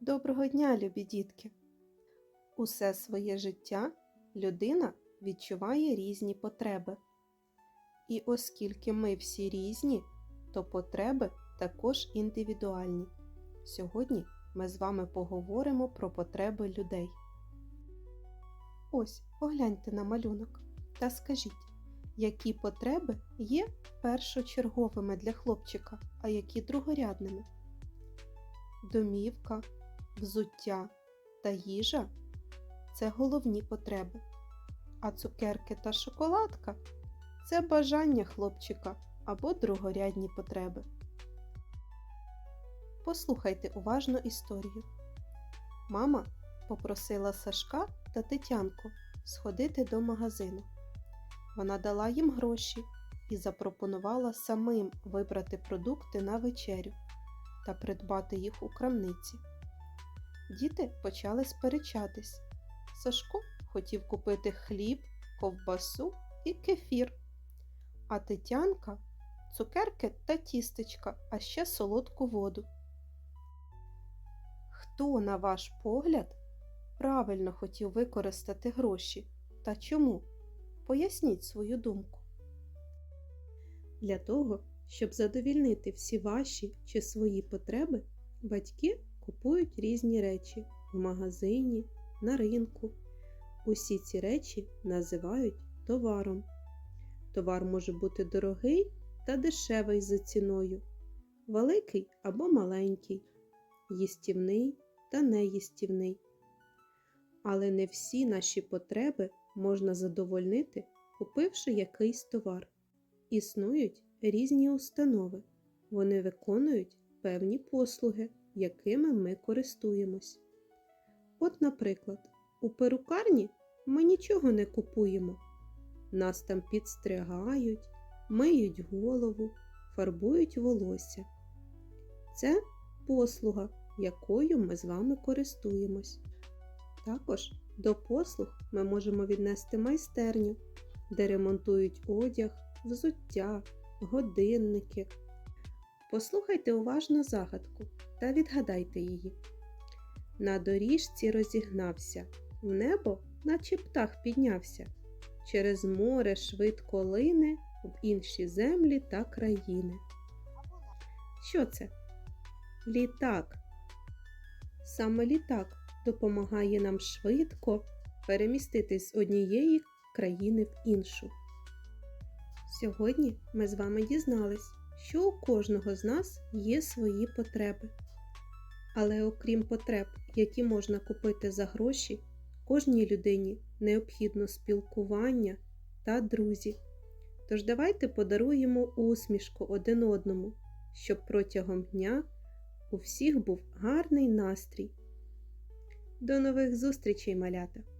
Доброго дня, любі дітки! Усе своє життя людина відчуває різні потреби. І оскільки ми всі різні, то потреби також індивідуальні. Сьогодні ми з вами поговоримо про потреби людей. Ось, погляньте на малюнок та скажіть, які потреби є першочерговими для хлопчика, а які другорядними? Домівка, взуття та їжа це головні потреби, а цукерки та шоколадка це бажання хлопчика або другорядні потреби. Послухайте уважно історію. Мама попросила Сашка та Тетянку сходити до магазину. Вона дала їм гроші і запропонувала самим вибрати продукти на вечерю та придбати їх у крамниці. Діти почали сперечатись. Сашко хотів купити хліб, ковбасу і кефір, а Тетянка цукерки та тістечка, а ще солодку воду. Хто, на ваш погляд, правильно хотів використати гроші та чому? Поясніть свою думку. Для того, щоб задовільнити всі ваші чи свої потреби, батьки купують різні речі в магазині, на ринку. Усі ці речі називають товаром. Товар може бути дорогий та дешевий за ціною, великий або маленький, їстівний та неїстівний. Але не всі наші потреби можна задовольнити, купивши якийсь товар. Існують різні установи. Вони виконують певні послуги, якими ми користуємось. От, наприклад, у перукарні ми нічого не купуємо. Нас там підстригають, миють голову, фарбують волосся. Це послуга, якою ми з вами користуємось. Також до послуг ми можемо віднести майстерню, де ремонтують одяг, взуття, годинники. Послухайте уважно загадку та відгадайте її. На доріжці розігнався, в небо, наче птах піднявся, через море швидко лине в інші землі та країни. Що це? Літак. Саме літак допомагає нам швидко переміститись з однієї країни в іншу. Сьогодні ми з вами дізнались, що у кожного з нас є свої потреби. Але окрім потреб, які можна купити за гроші, кожній людині необхідно спілкування та друзі. Тож давайте подаруємо усмішку один одному, щоб протягом дня у всіх був гарний настрій. До нових зустрічей, малята!